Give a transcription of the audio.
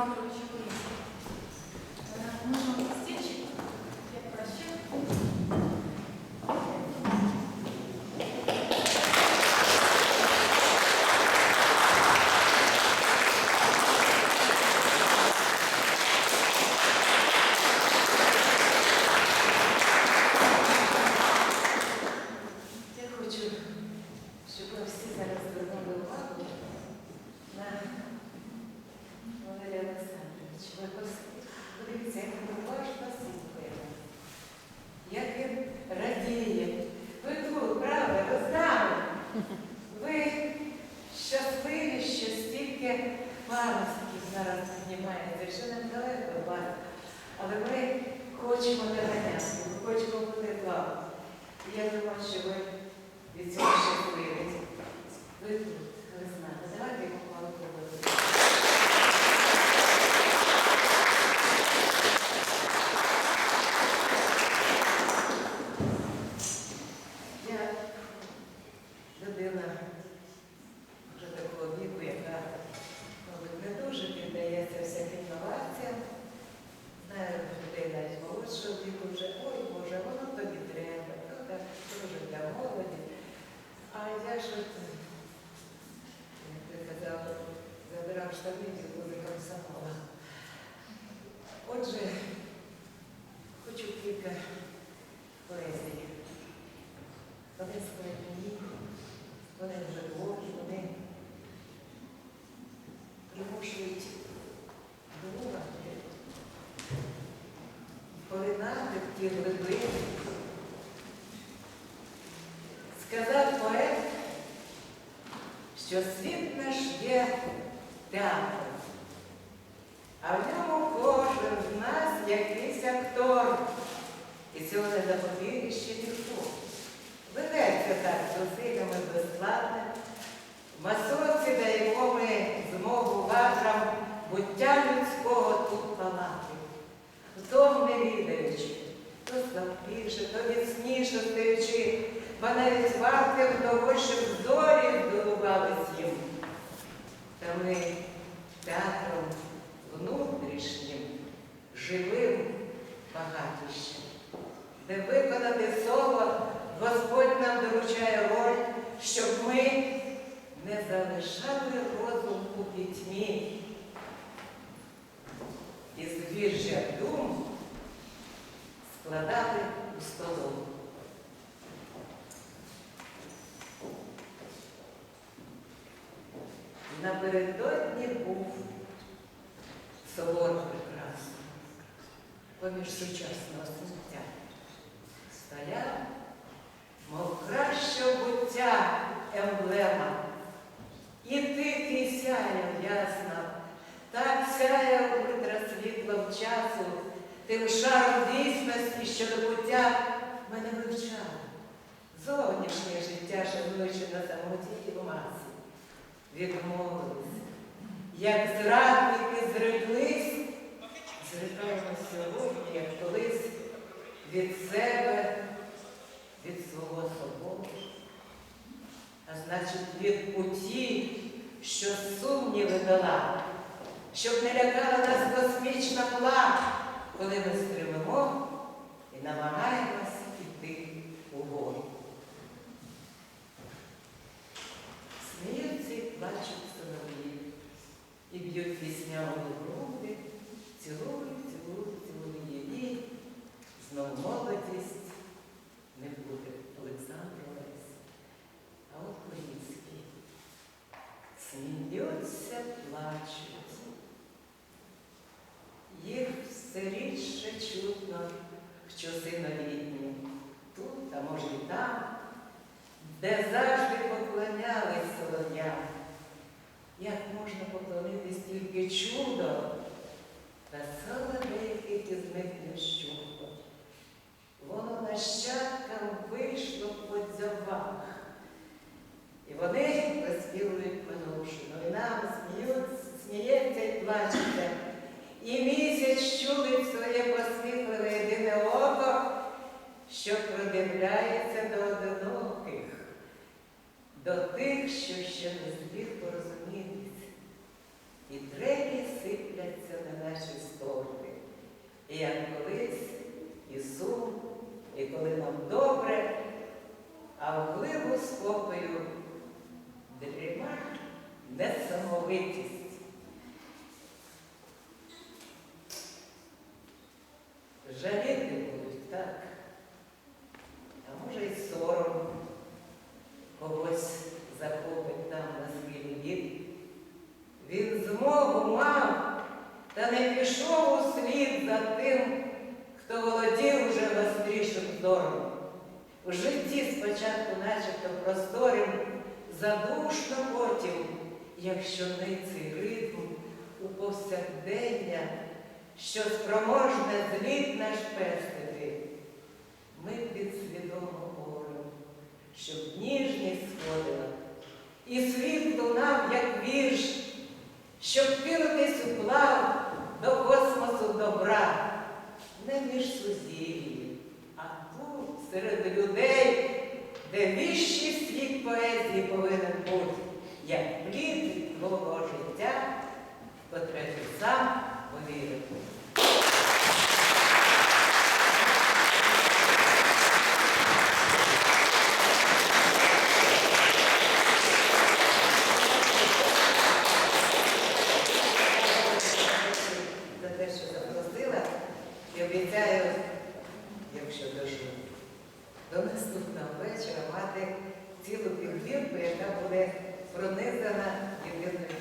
Олександровичу щасливі, що стільки паростків зараз піднімається, що нам далеко вас. Але ми хочемо наганяти, ми хочемо бути з вами. І я думаю, що ви від цього щасливі. Ви тут, ви з нами. Давайте йому хвалу Людина А я ж що світ наш є театром, а в ньому кожен з нас якийсь актор. І цього не запобіг ще ніхто. Ведеться так зусиллями безплатне, в масовці даємо ми змогу ватрам буття людського тут палати. Втом не відаючи, то слабкіше, то міцніше стаючи, бо навіть вартим того, щоб зорі здобувались їм. Та ми театром внутрішнім, живим багатішим, де виконати соло Господь нам доручає роль, щоб ми не залишали розум у пітьмі. І звіржя дум складати у столу. Напередодні був собор прекрасний, поміж сучасного сміття. Стояв, мов краще буття емблема. І тихий сяяв ясно, так сяяв витра світлом часу, тим шаром дійсності, що до буття мене вивчав. Зовнішнє життя, шануючи на самоті і в масі, відмовились. Як зрадники зреклись, зрекаємо сьогодні, як колись від себе, від свого собою, а значить від путі, що сумніви дала, щоб не лякала нас космічна мла, коли ми стримимо і намагаємось іти угору. Сміються і плачуть синові, і б'ють піснями груди, цілують, цілують, цілує її, знов молодість не буде Олександр Лесь. А от Корінський. Сміються, плачуть. Їх все рідше чутно, що синовідні тут, а може і там, де завжди поклонялись можна поклонитись тільки чудо, та соловейки із них не щухло. Воно нащадкам вийшло по дзьобах. І вони виспівують минувшину. І нам сміють, сміється і плачеться. І місяць чулить своє посвітливе єдине око, що придивляється до одиноких, до тих, що ще не зміг порозумітися. І треті сипляться на наші сторони. І як колись і сум, і коли нам добре, а в глибу спокою дріма несамовитість. Жаліти будуть так, а може й сором когось захопить там на схилі вік. Він змогу мав, та не пішов у слід за тим, хто володів уже зором. У житті спочатку начебто просторим, задушно потім, якщо не ритм у повсякдення, що спроможне зліт наш пестити. Ми підсвідомо говоримо, щоб ніжність сходила, і світло нам, як вірш, щоб кинутись у плав до космосу добра, не між сузір'ї, а тут, серед людей, де вищий світ поезії повинен бути, як плід твого життя, котре сам повірив. за те, що запросила, і обіцяю, якщо доживу, до наступного вечора мати цілу підвірку, яка буде пронизана єдиною